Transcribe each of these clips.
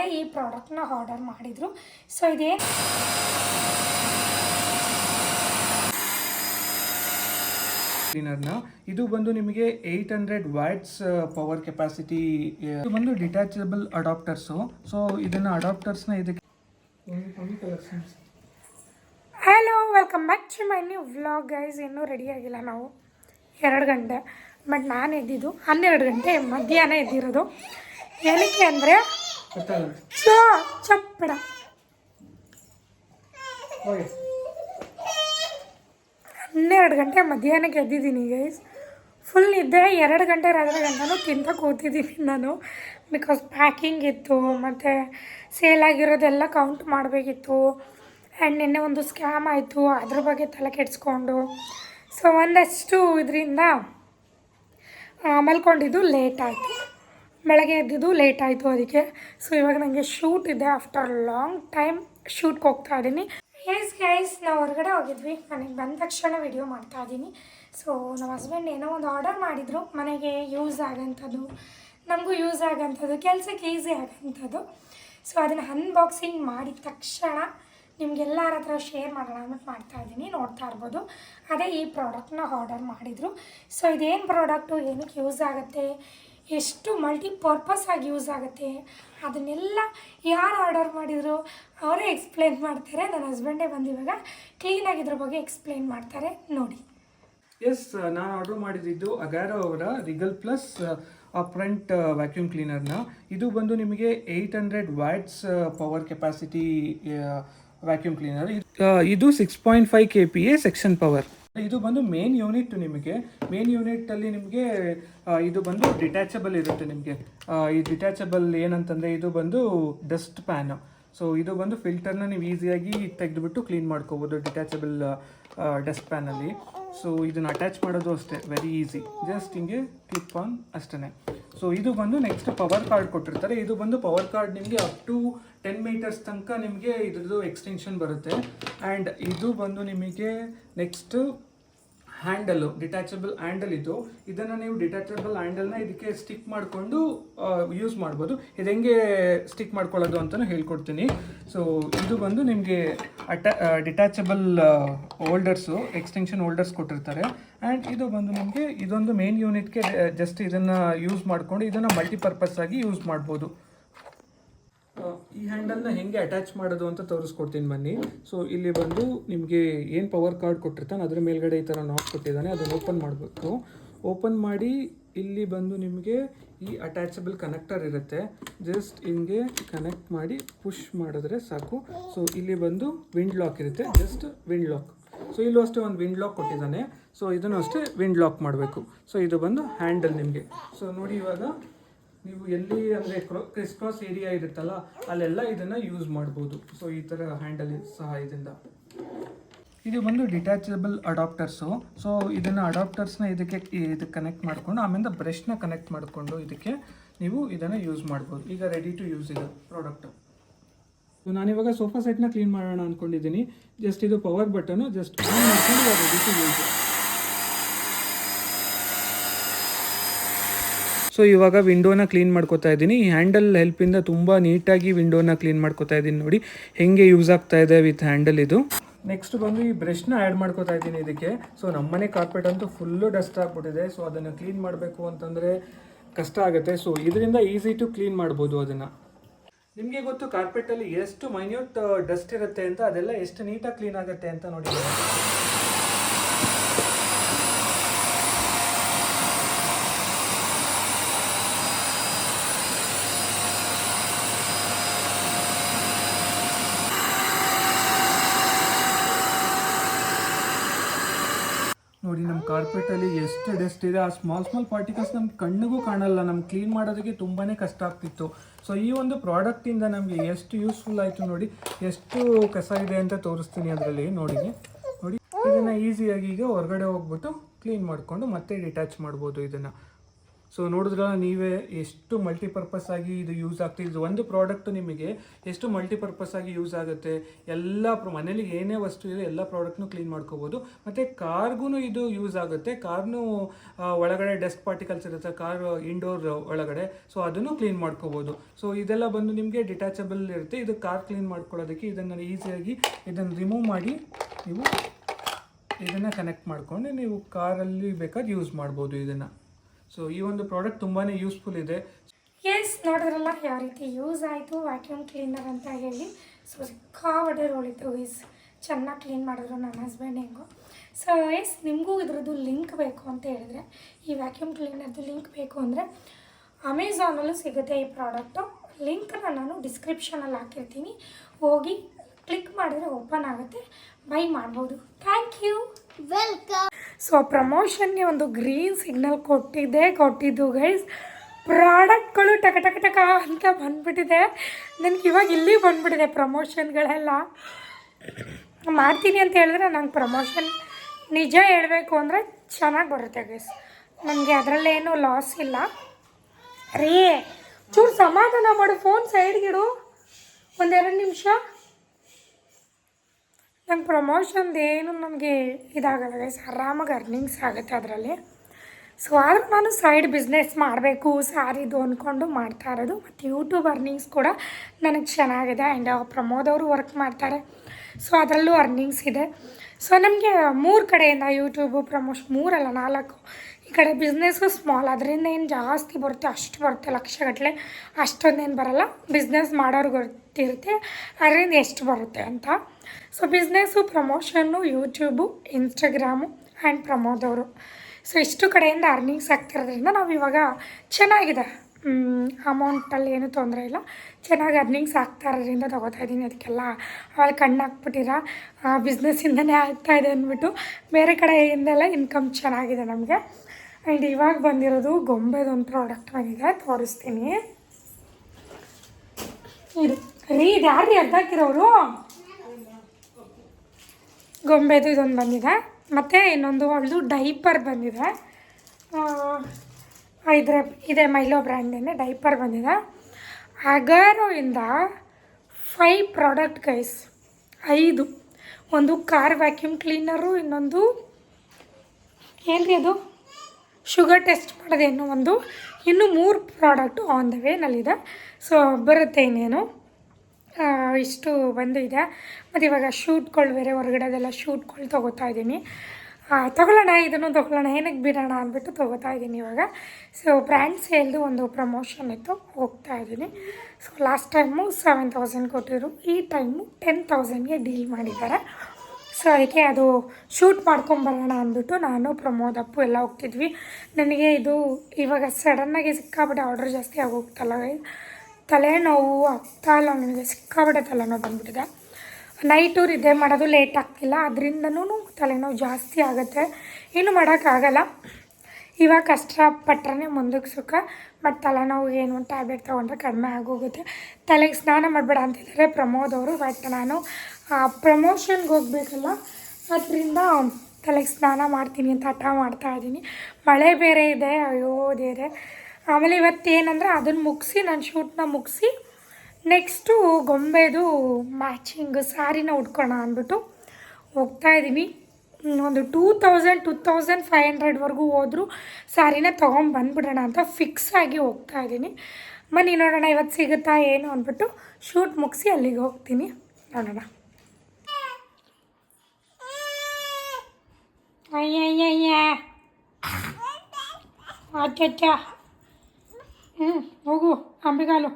ಅದೇ ಈ ಪ್ರಾಡಕ್ಟ್ನ ಆರ್ಡರ್ ಮಾಡಿದರು. ಸೊ ಇದೇ ಕ್ಲೀನರ್ನ ಇದು ಬಂದು ನಿಮಗೆ eight hundred watts power capacity ಇದು ಬಂದು ಡಿಟ್ಯಾಚಬಲ್ ಅಡಾಪ್ಟರ್ಸು ಸೊ ಇದನ್ನು ಅಡಾಪ್ಟರ್ಸ್ನ ಇದಕ್ಕೆ hello welcome back to my new vlog guys ಇನ್ನೂ ರೆಡಿ ಆಗಿಲ್ಲ ನಾವು. ಎರಡು ಗಂಟೆ. ಬಟ್ ನಾನು ಎದ್ದಿದ್ದು ಹನ್ನೆರಡು ಗಂಟೆ ಮಧ್ಯಾಹ್ನ ಎದ್ದಿರೋದು. ಏನಕ್ಕೆ ಅಂದರೆ ಚಪ್ಪಡ. ಹನ್ನೆರಡು ಗಂಟೆ ಮಧ್ಯಾಹ್ನಕ್ಕೆ ಎದ್ದಿದ್ದೀನಿ ಗೈಸ್ ಫುಲ್ ನಿದ್ದೆ ಎರಡು ಗಂಟೆ ರಾತ್ರಿ ಗಂಟನೂ ತಿಂತ ಕೂತಿದ್ದೀನಿ ನಾನು. ಬಿಕಾಸ್ ಪ್ಯಾಕಿಂಗ್ ಇತ್ತು ಮತ್ತು ಸೇಲ್ ಆಗಿರೋದೆಲ್ಲ ಕೌಂಟ್ ಮಾಡಬೇಕಿತ್ತು. ಆ್ಯಂಡ್ ನಿನ್ನೆ ಒಂದು ಸ್ಕ್ಯಾಮ್ ಆಯಿತು ಅದ್ರ ಬಗ್ಗೆ ತಲೆ ಕೆಡಿಸ್ಕೊಂಡು. ಸೊ ಒಂದಷ್ಟು ಇದರಿಂದ ಮಲ್ಕೊಂಡಿದ್ದು ಲೇಟ್ ಆಯಿತು. ಬೆಳಗ್ಗೆ ಎದ್ದಿದ್ದು ಲೇಟ್ ಆಯಿತು ಅದಕ್ಕೆ. ಸೊ ಇವಾಗ ನನಗೆ ಶೂಟ್ ಇದೆ ಆಫ್ಟರ್ ಲಾಂಗ್ ಟೈಮ್ ಶೂಟ್ಗೆ ಹೋಗ್ತಾ ಇದ್ದೀನಿ. ಎಸ್ ಗೈಸ್ ನಾವು ಹೊರಗಡೆ ಹೋಗಿದ್ವಿ. ಮನೆಗೆ ಬಂದ ತಕ್ಷಣ ವಿಡಿಯೋ ಮಾಡ್ತಾ ಇದ್ದೀನಿ. ಸೊ ನಮ್ಮ ಹಸ್ಬೆಂಡ್ ಏನೋ ಒಂದು ಆರ್ಡರ್ ಮಾಡಿದರು. ಮನೆಗೆ ಯೂಸ್ ಆಗೋಂಥದ್ದು ನಮಗೂ ಯೂಸ್ ಆಗೋಂಥದ್ದು ಕೆಲಸಕ್ಕೆ ಈಸಿ ಆಗೋಂಥದ್ದು ಸೊ ಅದನ್ನು ಅನ್ಬಾಕ್ಸಿಂಗ್ ಮಾಡಿದ ತಕ್ಷಣ ನಿಮಗೆಲ್ಲರ ಹತ್ರ ಶೇರ್ ಮಾಡೋಣ ಅಂದ್ಬಿಟ್ಟು ಮಾಡ್ತಾ ಇದ್ದೀನಿ. ನೋಡ್ತಾ ಇರ್ಬೋದು. ಅದೇ ಈ ಪ್ರಾಡಕ್ಟ್ನ ಆರ್ಡರ್ ಮಾಡಿದರು. ಸೊ ಇದೇನು ಪ್ರಾಡಕ್ಟು ಏನಕ್ಕೆ ಯೂಸ್ ಆಗುತ್ತೆ? ಎಷ್ಟು ಮಲ್ಟಿಪರ್ಪಸ್ ಆಗಿ ಯೂಸ್ ಆಗುತ್ತೆ, ಅದನ್ನೆಲ್ಲ ಯಾರು ಆರ್ಡರ್ ಮಾಡಿದರು, ಅವರೇ ಎಕ್ಸ್ಪ್ಲೇನ್ ಮಾಡ್ತಾರೆ. ನನ್ನ ಹಸ್ಬೆಂಡೇ ಬಂದು ಇವಾಗ ಕ್ಲೀನಾಗಿ ಇದ್ರ ಬಗ್ಗೆ ಎಕ್ಸ್ಪ್ಲೇನ್ ಮಾಡ್ತಾರೆ. ನೋಡಿ. ಎಸ್ ನಾನು ಆರ್ಡರ್ ಮಾಡಿದ್ದು ಅಗಾರೋ ಅವರ ರಿಗಲ್ ಪ್ಲಸ್ ಫ್ರಂಟ್ ವ್ಯಾಕ್ಯೂಮ್ ಕ್ಲೀನರ್ನ ಇದು ಬಂದು ನಿಮಗೆ eight hundred watts power capacity vacuum cleaner ಇದು six point five K P A section power ಇದು ಬಂದು ಮೇನ್ ಯೂನಿಟ್ ನಿಮಗೆ. ಮೇನ್ ಯೂನಿಟ್ ಅಲ್ಲಿ ನಿಮಗೆ ಇದು ಬಂದು ಡಿಟ್ಯಾಚಬಲ್ ಇರುತ್ತೆ ನಿಮಗೆ. ಈ ಡಿಟ್ಯಾಚಬಲ್ ಏನಂತಂದ್ರೆ ಇದು ಬಂದು ಡಸ್ಟ್ ಪ್ಯಾನ್ ಸೊ ಇದು ಬಂದು ಫಿಲ್ಟರ್ನ ನೀವು ಈಸಿಯಾಗಿ ತೆಗೆದುಬಿಟ್ಟು ಕ್ಲೀನ್ ಮಾಡ್ಕೋಬೋದು ಡಿಟ್ಯಾಚಬಲ್ ಡಸ್ಟ್ ಪ್ಯಾನಲ್ಲಿ ಸೊ ಇದನ್ನು ಅಟ್ಯಾಚ್ ಮಾಡೋದು ಅಷ್ಟೇ ವೆರಿ ಈಸಿ ಜಸ್ಟ್ ಹಿಂಗೆ ಕ್ಲಿಪ್ ಆನ್ ಅಷ್ಟೇ ಸೊ ಇದು ಬಂದು ನೆಕ್ಸ್ಟ್ ಪವರ್ ಕಾರ್ಡ್ ಕೊಟ್ಟಿರ್ತಾರೆ. ಇದು ಬಂದು ಪವರ್ ಕಾರ್ಡ್ ನಿಮಗೆ ಅಪ್ ಟು ಟೆನ್ ಮೀಟರ್ಸ್ ತನಕ ನಿಮಗೆ ಇದ್ರದ್ದು ಎಕ್ಸ್ಟೆನ್ಷನ್ ಬರುತ್ತೆ. ಆ್ಯಂಡ್ ಇದು ಬಂದು ನಿಮಗೆ ನೆಕ್ಸ್ಟ್ ಹ್ಯಾಂಡಲು, ಡಿಟ್ಯಾಚಬಲ್ ಹ್ಯಾಂಡಲ್ ಇದು ಇದನ್ನು ನೀವು ಡಿಟ್ಯಾಚಬಲ್ ಹ್ಯಾಂಡಲ್ನ ಇದಕ್ಕೆ ಸ್ಟಿಕ್ ಮಾಡಿಕೊಂಡು ಯೂಸ್ ಮಾಡ್ಬೋದು. ಇದು ಹೆಂಗೆ ಸ್ಟಿಕ್ ಮಾಡ್ಕೊಳ್ಳೋದು ಅಂತಲೂ ಹೇಳ್ಕೊಡ್ತೀನಿ. ಸೊ ಇದು ಬಂದು ನಿಮಗೆ ಅಟ್ಯಾ ಡಿಟ್ಯಾಚಬಲ್ ಹೋಲ್ಡರ್ಸು, ಎಕ್ಸ್ಟೆನ್ಷನ್ ಹೋಲ್ಡರ್ಸ್ ಕೊಟ್ಟಿರ್ತಾರೆ. ಆ್ಯಂಡ್ ಇದು ಬಂದು ನಿಮಗೆ ಇದೊಂದು ಮೇನ್ ಯೂನಿಟ್ಗೆ ಜಸ್ಟ್ ಇದನ್ನು ಯೂಸ್ ಮಾಡಿಕೊಂಡು, ಇದನ್ನು ಮಲ್ಟಿಪರ್ಪಸ್ ಆಗಿ ಯೂಸ್ ಮಾಡ್ಬೋದು. ಈ ಹ್ಯಾಂಡಲ್ನ ಹೆಂಗೆ ಅಟ್ಯಾಚ್ ಮಾಡೋದು ಅಂತ ತೋರಿಸ್ಕೊಡ್ತೀನಿ ಬನ್ನಿ. ಸೊ ಇಲ್ಲಿ ಬಂದು ನಿಮಗೆ ಏನು ಪವರ್ ಕಾರ್ಡ್ ಕೊಟ್ಟಿರ್ತಾನೆ, ಅದ್ರ ಮೇಲ್ಗಡೆ ಈ ಥರ ನಾಕ್ ಕೊಟ್ಟಿದ್ದಾನೆ, ಅದನ್ನು ಓಪನ್ ಮಾಡಬೇಕು ಓಪನ್ ಮಾಡಿ ಇಲ್ಲಿ ಬಂದು ನಿಮಗೆ ಈ ಅಟ್ಯಾಚಬಲ್ ಕನೆಕ್ಟರ್ ಇರುತ್ತೆ. ಜಸ್ಟ್ ಹಿಂಗೆ ಕನೆಕ್ಟ್ ಮಾಡಿ ಪುಷ್ ಮಾಡಿದ್ರೆ ಸಾಕು. ಸೊ ಇಲ್ಲಿ ಬಂದು ವಿಂಡ್ ಲಾಕ್ ಇರುತ್ತೆ ಜಸ್ಟ್ ವಿಂಡ್ ಲಾಕ್ ಸೊ ಇಲ್ಲೂ ಅಷ್ಟೇ ಒಂದು ವಿಂಡ್ ಲಾಕ್ ಕೊಟ್ಟಿದ್ದಾನೆ. ಸೊ ಇದನ್ನು ಅಷ್ಟೇ ವಿಂಡ್ ಲಾಕ್ ಮಾಡಬೇಕು. ಸೊ ಇದು ಬಂದು ಹ್ಯಾಂಡಲ್ ನಿಮಗೆ. ಸೊ ನೋಡಿ ಇವಾಗ ನೀವು ಎಲ್ಲಿ ಅಂದರೆ ಕ್ರಿಸ್ ಕ್ರಾಸ್ ಏರಿಯಾ ಇರುತ್ತಲ್ಲ, ಅಲ್ಲೆಲ್ಲ ಇದನ್ನು ಯೂಸ್ ಮಾಡ್ಬೋದು. ಸೊ ಈ ಥರ ಹ್ಯಾಂಡಲ್ ಸಹಾಯದಿಂದ. ಇದು ಬಂದು ಡಿಟ್ಯಾಚಬಲ್ ಅಡಾಪ್ಟರ್ಸು ಸೊ ಇದನ್ನು ಅಡಾಪ್ಟರ್ಸ್ನ ಇದಕ್ಕೆ ಇದಕ್ಕೆ ಕನೆಕ್ಟ್ ಮಾಡಿಕೊಂಡು ಆಮೇಲೆ ಬ್ರಷ್ನ ಕನೆಕ್ಟ್ ಮಾಡಿಕೊಂಡು ಇದಕ್ಕೆ ನೀವು ಇದನ್ನು ಯೂಸ್ ಮಾಡ್ಬೋದು. ಈಗ ರೆಡಿ ಟು ಯೂಸ್ ಇದೆ ಪ್ರಾಡಕ್ಟು ಸೊ ನಾನಿವಾಗ ಸೋಫಾ ಸೆಟ್ನ ಕ್ಲೀನ್ ಮಾಡೋಣ ಅಂದ್ಕೊಂಡಿದ್ದೀನಿ ಜಸ್ಟ್ ಇದು ಪವರ್ ಬಟನು ಜಸ್ಟ್ ಆನ್ ಮಾಡ್ಕೊಂಡು ರೆಡಿ ಟು ಯೂಸ್ ಸೊ ಇವಾಗ ವಿಂಡೋನ ಕ್ಲೀನ್ ಮಾಡ್ಕೋತಾ ಇದ್ದೀನಿ. ಹ್ಯಾಂಡಲ್ ಹೆಲ್ಪಿಂದ ತುಂಬ ನೀಟಾಗಿ ವಿಂಡೋನ ಕ್ಲೀನ್ ಮಾಡ್ಕೋತಾ ಇದ್ದೀನಿ ನೋಡಿ. ಹೆಂಗೆ ಯೂಸ್ ಆಗ್ತಾ ಇದೆ ವಿತ್ ಹ್ಯಾಂಡಲ್ ಇದು. ನೆಕ್ಸ್ಟ್ ಬಂದು ಈ ಬ್ರಷ್ನ ಆ್ಯಡ್ ಮಾಡ್ಕೋತಾ ಇದ್ದೀನಿ ಇದಕ್ಕೆ. ಸೊ ನಮ್ಮನೆ ಕಾರ್ಪೆಟ್ ಅಂತೂ ಫುಲ್ಲು ಡಸ್ಟ್ ಆಗಿಬಿಟ್ಟಿದೆ. ಸೊ ಅದನ್ನು ಕ್ಲೀನ್ ಮಾಡಬೇಕು ಅಂತಂದರೆ ಕಷ್ಟ ಆಗುತ್ತೆ. ಸೊ ಇದರಿಂದ ಈಸಿ ಟು ಕ್ಲೀನ್ ಮಾಡ್ಬೋದು ಅದನ್ನು. ನಿಮಗೆ ಗೊತ್ತು ಕಾರ್ಪೆಟಲ್ಲಿ ಎಷ್ಟು ಮೈನ್ಯೂಟ್ ಡಸ್ಟ್ ಇರುತ್ತೆ ಅಂತ? ಅದೆಲ್ಲ ಎಷ್ಟು ನೀಟಾಗಿ ಕ್ಲೀನ್ ಆಗುತ್ತೆ ಅಂತ ನೋಡಿ ನೋಡಿ ನಮ್ಮ ಕಾರ್ಪೆಟಲ್ಲಿ ಎಷ್ಟು ಡಸ್ಟ್ ಇದೆ, ಆ ಸ್ಮಾಲ್ ಸ್ಮಾಲ್ ಪಾರ್ಟಿಕಲ್ಸ್ ನಮ್ಮ ಕಣ್ಣಿಗೂ ಕಾಣಲ್ಲ. ನಮ್ಗೆ ಕ್ಲೀನ್ ಮಾಡೋದಕ್ಕೆ ತುಂಬಾ ಕಷ್ಟ ಆಗ್ತಿತ್ತು. ಸೊ ಈ ಒಂದು ಪ್ರಾಡಕ್ಟಿಂದ ನಮಗೆ ಎಷ್ಟು ಯೂಸ್ಫುಲ್ ಆಯಿತು ನೋಡಿ. ಎಷ್ಟು ಕಸ ಇದೆ ಅಂತ ತೋರಿಸ್ತೀನಿ ಅದರಲ್ಲಿ. ನೋಡಿ. ನೋಡಿ. ಇದನ್ನ ಈಸಿಯಾಗಿ ಈಗ ಹೊರಗಡೆ ಹೋಗ್ಬಿಟ್ಟು ಕ್ಲೀನ್ ಮಾಡಿಕೊಂಡು ಮತ್ತೆ ಡಿಟ್ಯಾಚ್ ಮಾಡ್ಬೋದು ಇದನ್ನು. ಸೊ ನೋಡಿದ್ರೆ ನೀವೇ ಎಷ್ಟು ಮಲ್ಟಿಪರ್ಪಸ್ ಆಗಿ ಇದು ಯೂಸ್ ಆಗ್ತಿದೆ. ಇದು ಒಂದು ಪ್ರಾಡಕ್ಟ್ ನಿಮಗೆ ಎಷ್ಟು ಮಲ್ಟಿಪರ್ಪಸ್ ಆಗಿ ಯೂಸ್ ಆಗುತ್ತೆ. ಎಲ್ಲ ಮನೇಲಿ ಏನೇ ವಸ್ತು ಇದೆ ಎಲ್ಲ ಪ್ರಾಡಕ್ಟ್ನು ಕ್ಲೀನ್ ಮಾಡ್ಕೋಬೋದು. ಮತ್ತು ಕಾರ್ಗೂ ಇದು ಯೂಸ್ ಆಗುತ್ತೆ. ಕಾರ್ನು ಒಳಗಡೆ ಡಸ್ಟ್ ಪಾರ್ಟಿಕಲ್ಸ್ ಇರುತ್ತೆ. ಕಾರ್ ಇಂಡೋರ್ ಒಳಗಡೆ. ಸೊ ಅದನ್ನು ಕ್ಲೀನ್ ಮಾಡ್ಕೋಬೋದು. ಸೊ ಇದೆಲ್ಲ ಬಂದು ನಿಮಗೆ ಡಿಟ್ಯಾಚಬಲ್ ಇರುತ್ತೆ. ಇದು ಕಾರ್ ಕ್ಲೀನ್ ಮಾಡ್ಕೊಳ್ಳೋದಕ್ಕೆ ಇದನ್ನು ಈಸಿಯಾಗಿ ಇದನ್ನು ರಿಮೂವ್ ಮಾಡಿ ನೀವು ಇದನ್ನು ಕನೆಕ್ಟ್ ಮಾಡ್ಕೊಂಡು ನೀವು ಕಾರಲ್ಲಿ ಬೇಕಾದ್ರೆ ಯೂಸ್ ಮಾಡ್ಬೋದು ಇದನ್ನು. ಸೊ ಈ ಒಂದು ಪ್ರಾಡಕ್ಟ್ ತುಂಬಾ ಯೂಸ್ಫುಲ್ ಇದೆ. ಎಸ್ ನೋಡಿದ್ರಲ್ಲ ಯಾವ ರೀತಿ ಯೂಸ್ ಆಯಿತು ವ್ಯಾಕ್ಯೂಮ್ ಕ್ಲೀನರ್ ಅಂತ ಹೇಳಿ. ಸೊ ಸಿಕ್ಕಾಪಟ್ಟೆ ರೋಳಿತ್ತು ಈಸ್ ಚೆನ್ನಾಗಿ ಕ್ಲೀನ್ ಮಾಡಿದ್ರು ನನ್ನ ಹಸ್ಬೆಂಡ್ ಹೆಂಗು. ಸೊ ಎಸ್ ನಿಮಗೂ ಇದರದ್ದು ಲಿಂಕ್ ಬೇಕು ಅಂತ ಹೇಳಿದ್ರೆ ಈ ವ್ಯಾಕ್ಯೂಮ್ ಕ್ಲೀನರ್ದು ಲಿಂಕ್ ಬೇಕು ಅಂದರೆ ಅಮೆಝಾನಲ್ಲೂ ಸಿಗುತ್ತೆ ಈ ಪ್ರಾಡಕ್ಟು ಲಿಂಕನ್ನು ನಾನು ಡಿಸ್ಕ್ರಿಪ್ಷನಲ್ಲಿ ಹಾಕಿರ್ತೀನಿ. ಹೋಗಿ ಕ್ಲಿಕ್ ಮಾಡಿದ್ರೆ ಓಪನ್ ಆಗುತ್ತೆ. ಬೈ ಮಾಡ್ಬೋದು. ಥ್ಯಾಂಕ್ ಯು ವೆಲ್ಕಮ್ ಸೊ ಪ್ರಮೋಷನ್ಗೆ ಒಂದು ಗ್ರೀನ್ ಸಿಗ್ನಲ್ ಕೊಟ್ಟಿದ್ದೆ ಕೊಟ್ಟಿದ್ದು ಗೈಸ್ ಪ್ರಾಡಕ್ಟ್ಗಳು ಟಕ ಟಕ ಟಕ ಅಂತ ಬಂದ್ಬಿಟ್ಟಿದೆ. ನನಗೆ ಇವಾಗ ಇಲ್ಲಿ ಬಂದ್ಬಿಟ್ಟಿದೆ ಪ್ರಮೋಷನ್ಗಳೆಲ್ಲ ಮಾಡ್ತೀನಿ ಅಂತ ಹೇಳಿದ್ರೆ ನಂಗೆ ಪ್ರಮೋಷನ್ ನಿಜ ಹೇಳಬೇಕು ಅಂದರೆ ಚೆನ್ನಾಗಿ ಬರುತ್ತೆ ಗೈಸ್ ನನಗೆ ಅದರಲ್ಲೇನು ಲಾಸ್ ಇಲ್ಲ. ರೀ ಚೂರು ಸಮಾಧಾನ ಮಾಡು ಫೋನ್ ಸೈಡ್ಗಿಡು ಒಂದೆರಡು ನಿಮಿಷ. ನಂಗೆ ಪ್ರಮೋಷನ್ದು ಏನು ನಮಗೆ ಇದಾಗಲ್ಲ ಗೈಸ್ ಆರಾಮಾಗಿ ಅರ್ನಿಂಗ್ಸ್ ಆಗುತ್ತೆ ಅದರಲ್ಲಿ. ಸೊ ಆದ್ರೆ ನಾನು ಸೈಡ್ ಬಿಸ್ನೆಸ್ ಮಾಡಬೇಕು ಸಾರಿದು ಅಂದ್ಕೊಂಡು ಮಾಡ್ತಾ ಇರೋದು, ಮತ್ತು ಯೂಟ್ಯೂಬ್ ಅರ್ನಿಂಗ್ಸ್ ಕೂಡ ನನಗೆ ಚೆನ್ನಾಗಿದೆ ಆ್ಯಂಡ್ ಪ್ರಮೋದ್ ಅವರು ವರ್ಕ್ ಮಾಡ್ತಾರೆ. ಸೊ ಅದರಲ್ಲೂ ಅರ್ನಿಂಗ್ಸ್ ಇದೆ. ಸೊ ನಮಗೆ ಮೂರು ಕಡೆಯಿಂದ ಯೂಟ್ಯೂಬು ಪ್ರಮೋಷನ್ ಮೂರಲ್ಲ ನಾಲ್ಕು. ಈ ಕಡೆ ಬಿಸ್ನೆಸ್ಸು ಸ್ಮಾಲ್ ಅದರಿಂದ ಏನು ಜಾಸ್ತಿ ಬರುತ್ತೆ, ಅಷ್ಟು ಬರುತ್ತೆ ಲಕ್ಷಗಟ್ಟಲೆ ಅಷ್ಟೊಂದೇನು ಬರಲ್ಲ. ಬಿಸ್ನೆಸ್ ಮಾಡೋರು ಗೊತ್ತಿರುತ್ತೆ, ಅದರಿಂದ ಎಷ್ಟು ಬರುತ್ತೆ ಅಂತ. So business promotion YouTube Instagram and ಪ್ರಮೋದವರು so ಇಷ್ಟು ಕಡೆಯಿಂದ ಅರ್ನಿಂಗ್ಸ್ ಆಗ್ತಿರೋದ್ರಿಂದ ನಾವು ಇವಾಗ ಚೆನ್ನಾಗಿದೆ. ಅಮೌಂಟಲ್ಲಿ ಏನೂ ತೊಂದರೆ ಇಲ್ಲ. ಚೆನ್ನಾಗಿ ಅರ್ನಿಂಗ್ಸ್ ಆಗ್ತಾ ಇರೋದ್ರಿಂದ ತೊಗೋತಾ ಇದ್ದೀನಿ. ಅದಕ್ಕೆಲ್ಲ ಆಮೇಲೆ ಕಣ್ಣು ಹಾಕ್ಬಿಟ್ಟಿರ ಬಿಸ್ನೆಸ್ಸಿಂದನೇ ಆಗ್ತಾ ಇದೆ ಅಂದ್ಬಿಟ್ಟು ಬೇರೆ ಕಡೆಯಿಂದೆಲ್ಲ ಇನ್ಕಮ್ ಚೆನ್ನಾಗಿದೆ ನಮಗೆ. ಆ್ಯಂಡ್ ಇವಾಗ ಬಂದಿರೋದು ಗೊಂಬೆದೊಂದು ಪ್ರಾಡಕ್ಟ್ ಬಂದಿದೆ. ತೋರಿಸ್ತೀನಿ. ಇದು, ರೀ, ಇದು ಯಾರು ಎದ್ದಾಕಿರೋರು ಗೊಂಬೆದು ಇದೊಂದು ಬಂದಿದೆ. ಮತ್ತು ಇನ್ನೊಂದು ಅವಳದು ಡೈಪರ್ ಬಂದಿದೆ. ಇದ್ರ ಇದೆ ಮೈಲೋ ಬ್ರ್ಯಾಂಡೇ ಡೈಪರ್ ಬಂದಿದೆ. ಅಗಾರೋಯಿಂದ ಫೈವ್ ಪ್ರಾಡಕ್ಟ್ ಗೈಸ್ ಐದು. ಒಂದು ಕಾರ್ ವ್ಯಾಕ್ಯೂಮ್ ಕ್ಲೀನರು ಇನ್ನೊಂದು ಏನ್ರಿ ಅದು? ಶುಗರ್ ಟೆಸ್ಟ್ ಮಾಡೋದೇನು ಒಂದು. ಇನ್ನು ಮೂರು ಪ್ರಾಡಕ್ಟು ಆನ್ ದ ವೇನಲ್ಲಿದೆ ಸೊ ಬರುತ್ತೆ ಇನ್ನೇನು. ಇಷ್ಟು ಬಂದು ಇದೆ. ಮತ್ತು ಇವಾಗ ಶೂಟ್ಗಳು ಬೇರೆ ಹೊರಗಡೆದೆಲ್ಲ ಶೂಟ್ಗಳು ತೊಗೋತಾ ಇದ್ದೀನಿ. ತಗೊಳ್ಳೋಣ, ಇದನ್ನು ತಗೊಳ್ಳೋಣ, ಏನಕ್ಕೆ ಬಿಡೋಣ ಅಂದ್ಬಿಟ್ಟು ತೊಗೋತಾ ಇದ್ದೀನಿ ಇವಾಗ. ಸೊ ಬ್ರ್ಯಾಂಡ್ ಸೇಲ್ದು ಒಂದು ಪ್ರಮೋಷನ್ ಇತ್ತು, ಹೋಗ್ತಾ ಇದ್ದೀನಿ. So last time seven thousand ಕೊಟ್ಟಿದ್ರು, ಈ ಟೈಮು ಟೆನ್ ತೌಸಂಡ್ಗೆ ಡೀಲ್ ಮಾಡಿದ್ದಾರೆ. ಸೊ ಅದಕ್ಕೆ ಅದು ಶೂಟ್ ಮಾಡ್ಕೊಂಬರೋಣ ಅಂದ್ಬಿಟ್ಟು ನಾನು ಪ್ರಮೋದ್, ಅಪ್ಪು ಎಲ್ಲ ಹೋಗ್ತಿದ್ವಿ. ನನಗೆ ಇದು ಇವಾಗ ಸಡನ್ನಾಗಿ ಸಿಕ್ಕಾಬಿಟ್ಟು ಆರ್ಡ್ರ್ ಜಾಸ್ತಿ ಆಗೋಗ್ತಲ್ಲ. ತಲೆನೋವು ಆಗ್ತಾ ಇಲ್ಲ, ನನಗೆ ಸಿಕ್ಕಾಬಿಟ್ಟೆ ತಲೆನೋವು ಬಂದ್ಬಿಟ್ಟಿದೆ. ನೈಟು ನಿದ್ದೆ ಮಾಡೋದು ಲೇಟ್ ಆಗ್ತಿಲ್ಲ ಅದರಿಂದನೂ ತಲೆನೋವು ಜಾಸ್ತಿ ಆಗುತ್ತೆ. ಏನು ಮಾಡೋಕ್ಕಾಗಲ್ಲ ಇವಾಗ ಕಷ್ಟಪಟ್ಟರೆ ಮುಂದಕ್ಕೆ ಸುಖ ಬಟ್ ತಲೆನೋವು ಏನು ಟ್ಯಾಬ್ಲೆಟ್ ತೊಗೊಂಡ್ರೆ ಕಡಿಮೆ ಆಗೋಗುತ್ತೆ. ತಲೆಗೆ ಸ್ನಾನ ಮಾಡಬೇಡ ಅಂತಿದ್ದಾರೆ ಪ್ರಮೋದ್ ಅವರು ಬಟ್ ನಾನು ಪ್ರಮೋಷನ್ಗೆ ಹೋಗಬೇಕಲ್ಲ ಅದರಿಂದ ತಲೆಗೆ ಸ್ನಾನ ಮಾಡ್ತೀನಿ ಅಂತ ಹಠ ಮಾಡ್ತಾ ಇದ್ದೀನಿ. ಮಳೆ ಬೇರೆ ಇದೆ, ಅಯ್ಯೋ ದೇರೆ ಆಮೇಲೆ ಇವತ್ತು ಏನಂದರೆ ಅದನ್ನು ಮುಗಿಸಿ ನಾನು ಶೂಟ್ನ ಮುಗಿಸಿ, ನೆಕ್ಸ್ಟು ಗೊಂಬೆದು ಮ್ಯಾಚಿಂಗ್ ಸ್ಯಾರಿನ ಉಟ್ಕೋಣ ಅಂದ್ಬಿಟ್ಟು ಹೋಗ್ತಾ ಇದ್ದೀನಿ ಒಂದು two thousand two thousand five ಹಂಡ್ರೆಡ್ವರೆಗೂ ಹೋದರೂ ಸ್ಯಾರಿನ ತೊಗೊಂಡು ಬಂದ್ಬಿಡೋಣ ಅಂತ ಫಿಕ್ಸ್ ಆಗಿ ಹೋಗ್ತಾ ಇದ್ದೀನಿ ಬನ್ನಿ ನೋಡೋಣ ಇವತ್ತು ಸಿಗುತ್ತಾ ಏನು ಅಂದ್ಬಿಟ್ಟು ಶೂಟ್ ಮುಗಿಸಿ ಅಲ್ಲಿಗೆ ಹೋಗ್ತೀನಿ. ನೋಡೋಣ. ಅಯ್ಯಯ್ಯಯ್ಯ. ಅಚ್ಚಚ್ಚ. ಹ್ಞೂ ಹೋಗು ಅಂಬಿಗಾಲು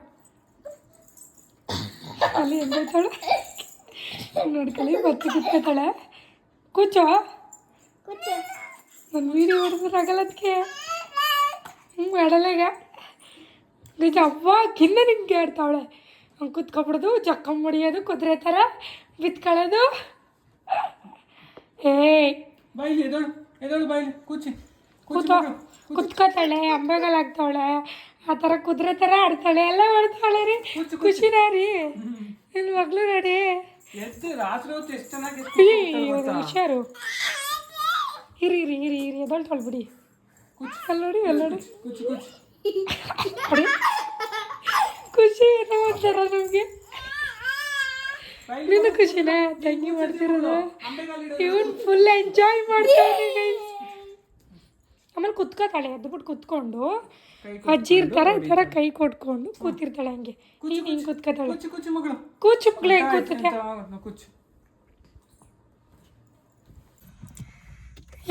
ಅಲ್ಲಿ. ಎದ್ದೈತಾಳೆ ನೋಡ್ಕೊಳ್ಳಿ ಮತ್ತೆ ಕುತ್ಕೋತಾಳೆ. ಕೂಚೋ? ಕೂಚು ಒಂದು ವೀಡಿಯೋ ಹೊಡೆದ್ರೆ ಆಗಲ್ಲ ಅದಕ್ಕೆ ಹ್ಞೂ ಮಾಡಲ್ಲ ಈಗ. ನಿಜ ಅವ್ವ ಕಿನ್ನ ನಿಂಗೆ ಆಡ್ತಾವಳೆ. ಹಂಗೆ ಕುತ್ಕೊಬಿಡೋದು ಜಕ್ಕಂ ಹೊಡಿಯೋದು ಕುದುರೆ ಥರ ಬಿತ್ಕೊಳ್ಳೋದು. ಏಯ್. ಬೈಲಿ ಎದೋಳು ಎದೋಳು ಬೈಲಿ ಕೂಚಿ. ಕೂತೋ ಕುತ್ಕೋತಾಳೆ ಅಂಬೆಗಳಾಗ್ತಾವಳೆ ಆ ಥರ ಕುದುರೆ ಥರ ಆಡ್ತಾಳೆ ಎಲ್ಲ ಮಾಡ್ತಾಳೆ ರೀ. ಖುಷಿನಾ ರೀ. ನನ್ನ ಮಗಳು ನೋಡಿ. ಹುಷಾರು. ಇರಿ ಇರಿ ಇರಿ ಇರಿ ಎದೊಳ್ತಾಳೆ ಬಿಡಿ. ಅಲ್ಲಿ ನೋಡಿ ಎಲ್ಲ ನೋಡಿ. ಖುಷಿ ಏನೋ ಒಂಥರ ನಮಗೆ. ನಿನ್ನ ಖುಷಿನಾ? ತಂಗಿ ಮಾಡ್ತಿರೋದು? ಇವನ್ ಫುಲ್ ಎಂಜಾಯ್ ಮಾಡ್ತಾಳೆ. ಆಮೇಲೆ ಕುತ್ಕೋತಾಳೆ ಎದ್ಬಿಟ್ಟು ಕುತ್ಕೊಂಡು. ಅಜ್ಜಿ ತರ ಥರ ಕೈ ಕೊಟ್ಕೊಂಡು ಕೂತಿರ್ತಾಳೆ ಹಂಗೆ. ಹಿಂಗೆ ಹಿಂಗೆ ಕುತ್ಕೋತಾಳೆ ಕುಚ್ಚು ಕುಚ್ಚು ಮಗಳು. ಕೂಚು ಮಗಳು ಹೆಂಗೆ ಕುಚ್ಚು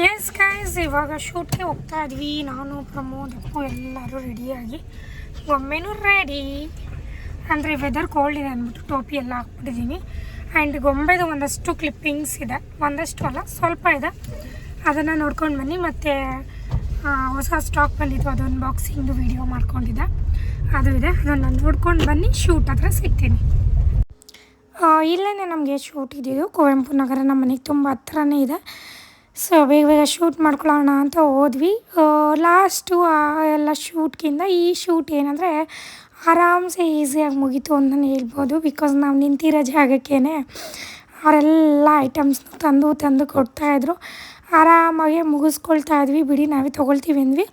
ಎಸ್ ಗೈಸ್ ಇವಾಗ ಶೂಟ್ಗೆ ಹೋಗ್ತಾ ಇದ್ವಿ. ನಾನು ಪ್ರಮೋದ್ ಅಪ್ಪು ಎಲ್ಲರೂ ರೆಡಿಯಾಗಿ ಒಮ್ಮೆನೂ ರೆಡಿ ಅಂದರೆ ವೆದರ್ ಕೋಲ್ಡ್ ಇದೆ ಅಂದ್ಬಿಟ್ಟು ಟೋಪಿ ಎಲ್ಲ ಹಾಕ್ಬಿಟ್ಟಿದ್ದೀನಿ. ಆ್ಯಂಡ್ ಗೊಂಬೆದು ಒಂದಷ್ಟು ಕ್ಲಿಪ್ಪಿಂಗ್ಸ್ ಇದೆ. ಒಂದಷ್ಟು ಅಲ್ಲ ಸ್ವಲ್ಪ ಇದೆ. ಅದನ್ನು ನೋಡ್ಕೊಂಡು ಬನ್ನಿ. ಮತ್ತು ಹೊಸ ಸ್ಟಾಕ್ ಬಂದಿತ್ತು ಅದು ಅನ್ಬಾಕ್ಸಿಂಗ್ದು ವಿಡಿಯೋ ಮಾಡ್ಕೊಂಡಿದ್ದೆ. ಅದು ಇದೆ, ಅದನ್ನು ನೋಡ್ಕೊಂಡು ಬನ್ನಿ ಶೂಟ್ ಹತ್ರ ಸಿಗ್ತೀನಿ. ಇಲ್ಲೇ ನಮಗೆ ಶೂಟ್ ಇದ್ದಿದ್ದು ಕುವೆಂಪು ನಗರ ನಮ್ಮ ಮನೆಗೆ ತುಂಬ ಹತ್ರನೇ ಇದೆ. ಸೊ ಬೇಗ ಬೇಗ ಶೂಟ್ ಮಾಡ್ಕೊಳ್ಳೋಣ ಅಂತ ಹೋದ್ವಿ. ಲಾಸ್ಟು ಎಲ್ಲ ಶೂಟ್ಗಿಂತ ಈ ಶೂಟ್ ಏನಂದರೆ ಆರಾಮ್ಸೆ ಈಸಿಯಾಗಿ ಮುಗೀತು ಅಂತಲೇ ಹೇಳ್ಬೋದು. ಬಿಕಾಸ್ ನಾವು ನಿಂತಿರೋ ಜಾಗಕ್ಕೇ ಅವರೆಲ್ಲ ಐಟಮ್ಸ್ನ ತಂದು ತಂದು ಕೊಡ್ತಾಯಿದ್ರು ಆರಾಮಾಗಿ ಮುಗಿಸ್ಕೊಳ್ತಾ ಇದ್ವಿ. ಬಿಡಿ, ನಾವೇ ತೊಗೊಳ್ತೀವಿ ಅಂದ್ವಿ.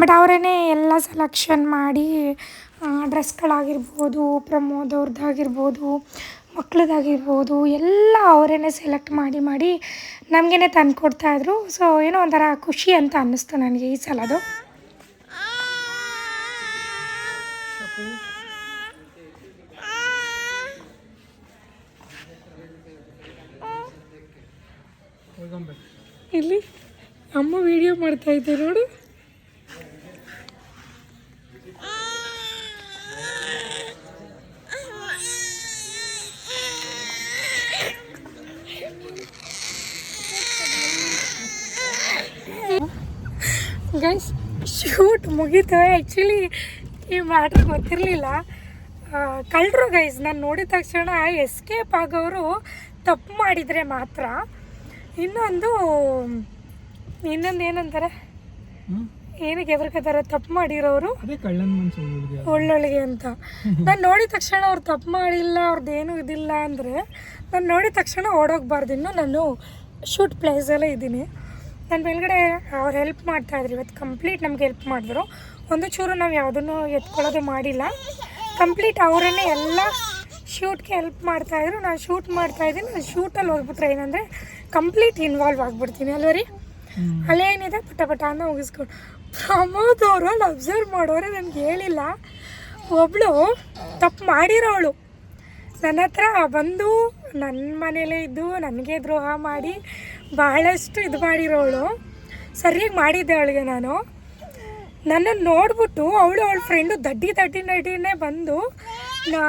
ಬಟ್ ಅವರೇ ಎಲ್ಲ ಸೆಲೆಕ್ಷನ್ ಮಾಡಿ ಡ್ರೆಸ್ಗಳಾಗಿರ್ಬೋದು ಪ್ರಮೋದ್ ಅವ್ರದ್ದಾಗಿರ್ಬೋದು ಮಕ್ಳದ್ದಾಗಿರ್ಬೋದು ಎಲ್ಲ ಅವರೇ ಸೆಲೆಕ್ಟ್ ಮಾಡಿ ಮಾಡಿ ನಮಗೇ ತಂದು ಕೊಡ್ತಾಯಿದ್ರು ಸೊ ಏನೋ ಒಂಥರ ಖುಷಿ ಅಂತ ಅನ್ನಿಸ್ತು ನನಗೆ ಈ ಸಲದು ಇಲ್ಲಿ ಅಮ್ಮ ವಿಡಿಯೋ ಮಾಡ್ತಾ ಇದ್ದೆ ನೋಡು. ಗೈಸ್ ಶೂಟ್ ಮುಗೀತು. ಆ್ಯಕ್ಚುಲಿ ಈ ಮ್ಯಾಟ್ರ್ ಗೊತ್ತಿರಲಿಲ್ಲ. ಕಳ್ಳರು ಗೈಸ್ ನಾನು ನೋಡಿದ ತಕ್ಷಣ ಎಸ್ಕೇಪ್ ಆಗೋರು ತಪ್ಪು ಮಾಡಿದರೆ ಮಾತ್ರ. ಇನ್ನೊಂದು ಇನ್ನೊಂದು ಏನಂತಾರೆ? ಏನಕ್ಕೆ ಎದುರ್ಕೋತಾರೆ ತಪ್ಪು ಮಾಡಿರೋರು? ಒಳ್ಳೊಳಗೆ. ಒಳ್ಳೊಳ್ಳಿಗೆ ಅಂತ. ನಾನು ನೋಡಿದ ತಕ್ಷಣ ಅವ್ರು ತಪ್ಪು ಮಾಡಿಲ್ಲ ಅವ್ರದ್ದು ಏನೂ ಇದಿಲ್ಲ ಅಂದರೆ ನಾನು ನೋಡಿದ ತಕ್ಷಣ ಓಡೋಗ್ಬಾರ್ದು. ಇನ್ನು ನಾನು ಶೂಟ್ ಪ್ಲೇಸಲ್ಲೇ ಇದ್ದೀನಿ. ನನ್ನ ಮೇಲ್ಗಡೆ ಅವ್ರು ಹೆಲ್ಪ್ ಮಾಡ್ತಾಯಿದ್ರು ಇವತ್ತು ಕಂಪ್ಲೀಟ್ ನಮ್ಗೆ ಹೆಲ್ಪ್ ಮಾಡಿದ್ರು. ಒಂದು ಚೂರು ನಾವು ಯಾವುದನ್ನು ಎತ್ಕೊಳ್ಳೋದು ಮಾಡಿಲ್ಲ. ಕಂಪ್ಲೀಟ್ ಅವರೇ ಎಲ್ಲ ಶೂಟ್ಗೆ ಹೆಲ್ಪ್ ಮಾಡ್ತಾಯಿದ್ರು ನಾನು ಶೂಟ್ ಮಾಡ್ತಾಯಿದ್ದೀನಿ ನಾನು ಶೂಟಲ್ಲಿ ಹೋಗ್ಬಿಟ್ರೆ ಏನಂದರೆ ಕಂಪ್ಲೀಟ್ ಇನ್ವಾಲ್ವ್ ಆಗಿಬಿಡ್ತೀನಿ. ಅಲ್ವ ರೀ ಅಲ್ಲೇನಿದೆ ಪಟ ಪಟ ಅಂತ ಮುಗಿಸ್ಕೊಂಡು ಪ್ರಮೋದ್ ಅವರು ಅಲ್ಲಿ ಅಬ್ಸರ್ವ್ ಮಾಡೋರೆ ನನಗೆ ಹೇಳಿಲ್ಲ. ಒಬ್ಬಳು ತಪ್ಪು ಮಾಡಿರೋಳು. ನನ್ನ ಹತ್ರ ಬಂದು ನನ್ನ ಮನೇಲೇ ಇದ್ದು ನನಗೆ ದ್ರೋಹ ಮಾಡಿ ಬಹಳಷ್ಟು ಇದು ಮಾಡಿರೋಳು. ಸರಿಯಾಗಿ ಮಾಡಿದ್ದೆ ಅವಳಿಗೆ ನಾನು. ನನ್ನನ್ನು ನೋಡ್ಬಿಟ್ಟು ಅವಳು ಅವಳ ಫ್ರೆಂಡು ದಡ್ಡಿ ದಡ್ಡಿ ನಡಿನೇ ಬಂದು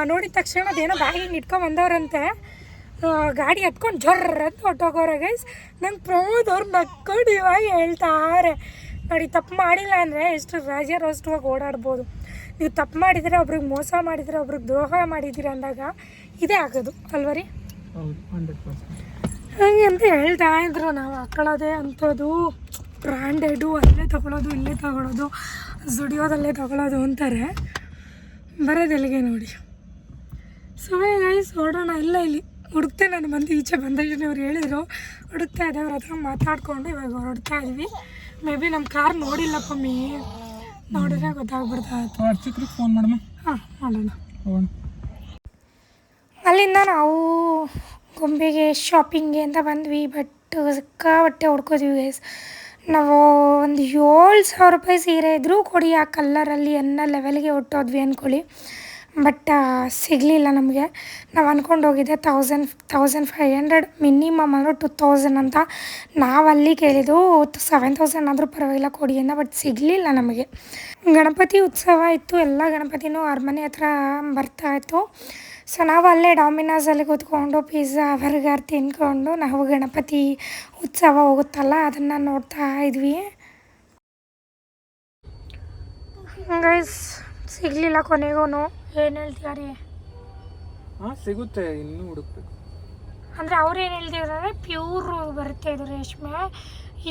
ನೋಡಿದ ತಕ್ಷಣ ಅದೇನೋ ಬ್ಯಾಗಿಂಗ್ ಇಟ್ಕೊಂಡು ಬಂದವ್ರಂತೆ. ಗಾಡಿ ಹತ್ಕೊಂಡು ಜರ್ರ ಅಂತ ಹೊಟ್ಟೋಗೋರೆ ಗೈಸ್ ನಂಗೆ ಪ್ರಮೋದ್ ಅವ್ರು ನಕ್ಕೊಂಡು ಇವಾಗ ಹೇಳ್ತಾರೆ. ನೋಡಿ ತಪ್ಪು ಮಾಡಿಲ್ಲ ಅಂದರೆ ಎಷ್ಟು ರಾಜ್ಯರೋಷ್ಟವಾಗಿ ಓಡಾಡ್ಬೋದು. ನೀವು ತಪ್ಪು ಮಾಡಿದರೆ ಒಬ್ರಿಗೆ ಮೋಸ ಮಾಡಿದರೆ ಒಬ್ರಿಗೆ ದ್ರೋಹ ಮಾಡಿದ್ದೀರ ಅಂದಾಗ ಇದೇ ಆಗೋದು ಅಲ್ವರಿ ಹಂಗೆ ಅಂತ ಹೇಳ್ತಾ ಇದ್ರು. ನಾವು ಹಾಕೊಳ್ಳೋದೇ ಅಂಥದ್ದು ಬ್ರ್ಯಾಂಡೆಡು ಅಲ್ಲೇ ತಗೊಳ್ಳೋದು ಇಲ್ಲೇ ತಗೊಳ್ಳೋದು ಸುಡಿಯೋದಲ್ಲೇ ತಗೊಳ್ಳೋದು ಅಂತಾರೆ. ಬರೋದೆಲ್ಲಿಗೆ ನೋಡಿ. ಸುಮ್ಮನೆ ಗೈಸ್ ಓಡೋಣ ಇಲ್ಲ ಇಲ್ಲಿ. ಹುಡುಕ್ತೆ ನಾನು ಬಂದು ಈಚೆ ಬಂದ ಅವ್ರು ಹೇಳಿದರು. ಹುಡುಕ್ತಾ ಇದ್ದೆ ಅವ್ರ ಹತ್ರ ಮಾತಾಡಿಕೊಂಡು ಇವಾಗ ಹೊರಡ್ತಾ ಇದ್ವಿ. ಮೇ ಬಿ ನಮ್ಮ ಕಾರ್ ನೋಡಿಲ್ಲ ಪಮ್ಮಿ. ನೋಡಿದ್ರೆ ಗೊತ್ತಾಗ್ಬಿಡ್ತಾ ಫೋನ್ ಮಾಡಮ್ಮ ಹಾಂ ಮಾಡೋಣ. ಅಲ್ಲಿಂದ ನಾವು ಗೊಂಬೆಗೆ ಶಾಪಿಂಗ್ಗೆ ಅಂತ ಬಂದ್ವಿ ಬಟ್ ಸಿಕ್ಕಾಬಟ್ಟೆ ಹುಡ್ಕೋದ್ವಿ ಗೈಸ್ ನಾವು ಒಂದು ಏಳು ಸಾವಿರ ರೂಪಾಯಿ ಸೀರೆ ಇದ್ದರೂ ಕೊಡಿ ಆ ಕಲ್ಲರಲ್ಲಿ ಅನ್ನೋ ಲೆವೆಲ್ಗೆ ಹೊಟ್ಟೋದ್ವಿ ಅಂದ್ಕೊಳ್ಳಿ ಬಟ್ ಸಿಗಲಿಲ್ಲ ನಮಗೆ. ನಾವು ಅಂದ್ಕೊಂಡು ಹೋಗಿದ್ದೆ thousand thousand five hundred minimum ಅಂದರೆ ಟು ತೌಸಂಡ್ ಅಂತ. ನಾವು ಅಲ್ಲಿ ಕೇಳಿದ್ದು ಸೆವೆನ್ ತೌಸಂಡ್ ಆದರೂ ಪರವಾಗಿಲ್ಲ ಕೊಡಿ ಅಂತ, ಬಟ್ ಸಿಗಲಿಲ್ಲ ನಮಗೆ. ಗಣಪತಿ ಉತ್ಸವ ಇತ್ತು, ಎಲ್ಲ ಗಣಪತಿನೂ ಅರಮನೆ ಹತ್ರ ಬರ್ತಾ ಇತ್ತು. ಸೊ ನಾವು ಅಲ್ಲೇ ಡಾಮಿನೋಸಲ್ಲಿ ಕೂತ್ಕೊಂಡು ಪಿಜ್ಜಾ ಬರ್ಗರ್ ತಿನ್ಕೊಂಡು ನಾವು ಗಣಪತಿ ಉತ್ಸವ ಹೋಗುತ್ತಲ್ಲ, ಅದನ್ನು ನೋಡ್ತಾ ಇದ್ವಿ. ಹಂಗೈಸ್ ಸಿಗಲಿಲ್ಲ ಕೊನೆಗೂ. ಏನು ಹೇಳ್ತಿದ್ದಾರೆ ಹಾಂ ಸಿಗುತ್ತೆ ಇನ್ನು ಹುಡುಕ್ಬೇಕು. ಅಂದರೆ ಅವ್ರು ಏನು ಹೇಳ್ತಿದ್ದಾರೆ ಪ್ಯೂರ್ ಬರುತ್ತೆ ಇದು ರೇಷ್ಮೆ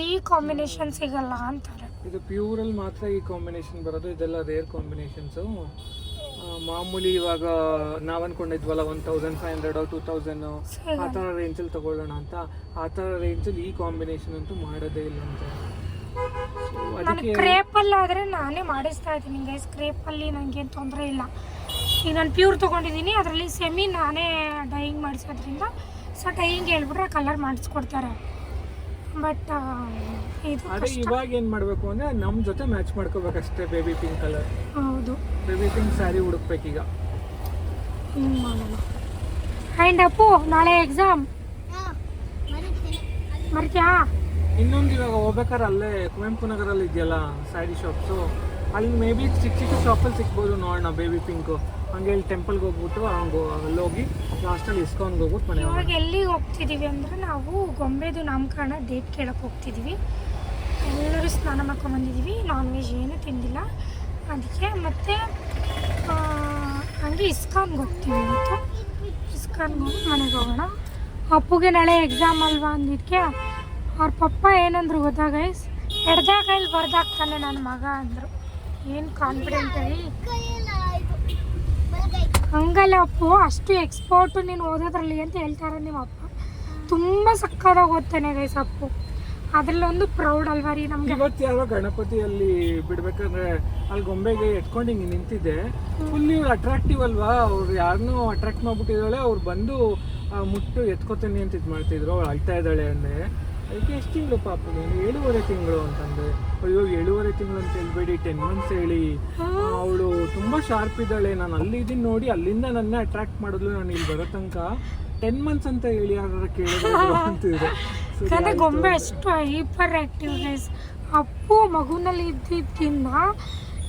ಈ ಕಾಂಬಿನೇಷನ್ ಸಿಗಲ್ಲ ಅಂತಾರೆ. ಇದು ಪ್ಯೂರಲ್ಲಿ ಮಾತ್ರ ಈ ಕಾಂಬಿನೇಷನ್ ಬರೋದು ಇದೆಲ್ಲ ರೇರ್ ಕಾಂಬಿನೇಷನ್ಸು ಮಾಮೂಲಿ ಇವಾಗ ನಾವು ಅನ್ಕೊಂಡಿದ್ವಲ್ಲ one thousand five hundred two thousand ಆ ಥರ ರೇಂಜಲ್ಲಿ ತಗೊಳ್ಳೋಣ ಅಂತ. ಆ ಥರ ರೇಂಜಲ್ಲಿ ಈ ಕಾಂಬಿನೇಷನ್ ಅಂತೂ ಮಾಡೋದೇ ಇಲ್ಲ ಅಂತ. ನಾನು ಕ್ರೇಪಲ್ಲಿ ಆದರೆ ನಾನೇ ಮಾಡಿಸ್ತಾ ಇದ್ದೀನಿ ಗೈಸ್ ಕ್ರೇಪಲ್ಲಿ ನನಗೇನು ತೊಂದರೆ ಇಲ್ಲ. ಈಗ ನಾನು ಪ್ಯೂರ್ ತೊಗೊಂಡಿದ್ದೀನಿ. ಅದರಲ್ಲಿ ಸೆಮಿ ನಾನೇ ಡೈಯಿಂಗ್ ಮಾಡಿಸೋದ್ರಿಂದ ಸೊ ಡೈಯಿಂಗ್ ಹೇಳ್ಬಿಟ್ರೆ ಕಲರ್ ಮಾಡಿಸ್ಕೊಡ್ತಾರೆ. ಬಟ್ ಇದು ಅದೇ ಇವಾಗ ಏನು ಮಾಡಬೇಕು ಅಂದರೆ ನಮ್ಮ ಜೊತೆ ಮ್ಯಾಚ್ ಮಾಡ್ಕೋಬೇಕಷ್ಟೇ ಬೇಬಿ ಪಿಂಕ್ ಕಲರ್ ಹೌದು. ಬೇಬಿ ಪಿಂಕ್ ಸ್ಯಾರಿ ಹುಡುಕ್ಬೇಕೀಗ ಹಿಂಗೆ ಮಾಡೋಣ ಆ್ಯಂಡ್ ಅಪ್ಪು ನಾಳೆ ಎಕ್ಸಾಮ್ ಮರ್ತ್ಯಾ? ಇನ್ನೊಂದು ಇವಾಗ ಹೋಗ್ಬೇಕಾದ್ರೆ ಅಲ್ಲೇ ಕುವೆಂಪು ನಗರಲ್ಲಿ ಇದೆಯಲ್ಲ ಸ್ಯಾರಿ ಶಾಪ್ಸು ಅಲ್ಲಿ ಮೇ ಬಿ ಚಿಕ್ಕ ಚಿಕ್ಕ ಶಾಪಲ್ಲಿ ಸಿಗ್ಬೋದು ನೋಡೋಣ ಬೇಬಿ ಪಿಂಕು ಹಂಗೆ ಇಲ್ಲಿ ಟೆಂಪಲ್ಗೆ ಹೋಗ್ಬಿಟ್ಟು ಹಂಗೆ ಅಲ್ಲಿ ಹೋಗಿ ಲಾಸ್ಟಲ್ಲಿ ಇಸ್ಕೊಂಡು ಹೋಗ್ಬಿಟ್ಟು ಮನೆ ಇವಾಗ ಎಲ್ಲಿಗೆ ಹೋಗ್ತಿದ್ದೀವಿ ಅಂದರೆ ನಾವು ಗೊಂಬೆದು ನಾಮಕರಣ ಡೇಟ್ ಕೇಳಕ್ಕೆ ಹೋಗ್ತಿದ್ದೀವಿ ಎಲ್ಲರೂ ಸ್ನಾನ ಮಾಡ್ಕೊಂಬಂದಿದ್ದೀವಿ ನಾನ್ ವೆಜ್ ಏನೂ ತಿಂದಿಲ್ಲ. ಅದಕ್ಕೆ ಮತ್ತು ಹಂಗೆ ಇಸ್ಕಾನ್ಗೆ ಹೋಗ್ತೀವಿ ಇವತ್ತು. ಇಸ್ಕಾನ್ಗೆ ಹೋಗಿ ಮನೆಗೆ ಹೋಗೋಣ. ಅಪ್ಪುಗೆ ನಾಳೆ ಎಕ್ಸಾಮ್ ಅಲ್ವಾ ಅಂದಿದ್ದಕ್ಕೆ ಅವ್ರ ಪಪ್ಪ ಏನಂದ್ರು ಗೊತ್ತಾ ಗೈಸ್ ಎಡ್ದ ಕೈಲಿ ಬರ್ದಾಕ್ತಾನೆ ನನ್ನ ಮಗ ಅಂದರು. ಏನು ಕಾನ್ಫಿಡೆಂಟಲ್ಲಿ ಬಲಗೈ ಹಂಗಲ್ಲ ಅಪ್ಪು ಅಷ್ಟು ಎಕ್ಸ್ಪರ್ಟು ನೀನು ಓದೋದ್ರಲ್ಲಿ ಅಂತ ಹೇಳ್ತಾರೆ ನಿಮ್ಮ ಅಪ್ಪ ತುಂಬ ಸಕ್ಕತ್ತಾಗಿ ಓದ್ತಾನೆ ಗೈಸ್ ಅಪ್ಪು. ಅದರಲ್ಲೊಂದು ಪ್ರೌಡ್ ಅಲ್ವಾ ರೀ ನಮಗೆ? ಇವತ್ತು ಯಾರೋ ಗಣಪತಿಯಲ್ಲಿ ಬಿಡ್ಬೇಕಾದ್ರೆ ಅಲ್ಲಿ ಗೊಂಬೆಗೆ ಎತ್ಕೊಂಡು ಹಿಂಗೆ ನಿಂತಿದ್ದೆ. ಫುಲ್ ಇವ್ರು ಅಟ್ರಾಕ್ಟಿವ್ ಅಲ್ವಾ? ಅವ್ರು ಯಾರನ್ನೂ ಅಟ್ರಾಕ್ಟ್ ಮಾಡ್ಬಿಟ್ಟಿದ್ದಾಳೆ ಅವ್ರು ಬಂದು ಮುಟ್ಟು ಎತ್ಕೋತೀನಿ ಅಂತ ಇದು ಮಾಡ್ತಿದ್ರು. ಅವ್ಳು ಅಳ್ತಾ ಇದ್ದಾಳೆ ಅಂದರೆ ಅದಕ್ಕೆ ಎಷ್ಟು ತಿಂಗಳು ಪಾಪ ನೀನು? ಏಳುವರೆ ತಿಂಗಳು ಅಂತಂದೆ. ಅಯ್ಯೋ ಏಳುವರೆ ತಿಂಗಳು ಅಂತ ಹೇಳ್ಬೇಡಿ ಟೆನ್ ಮಂತ್ಸ್ ಹೇಳಿ. ಅವಳು ತುಂಬ ಶಾರ್ಪ್ ಇದ್ದಾಳೆ. ನಾನು ಅಲ್ಲಿ ಇದೀನಿ ನೋಡಿ ಅಲ್ಲಿಂದ ನನ್ನ ಅಟ್ರಾಕ್ಟ್ ಮಾಡಿದ್ಲು. ನಾನು ಇಲ್ಲಿ ಬರೋ ತನಕ ಟೆನ್ ಮಂತ್ಸ್ ಅಂತ ಹೇಳಿ ಯಾರು ಕೇಳಿದ್ರು ಅಂತಿದ್ರು ಆಯ್ತು. ಗೊಂಬೆ ಅಷ್ಟು ಹೈಪರ್ ಆ್ಯಕ್ಟಿವ್ ಗೈಸ್ ಅಪ್ಪು ಮಗುನಲ್ಲಿ ಇದ್ದಿದ್ದಿಂದ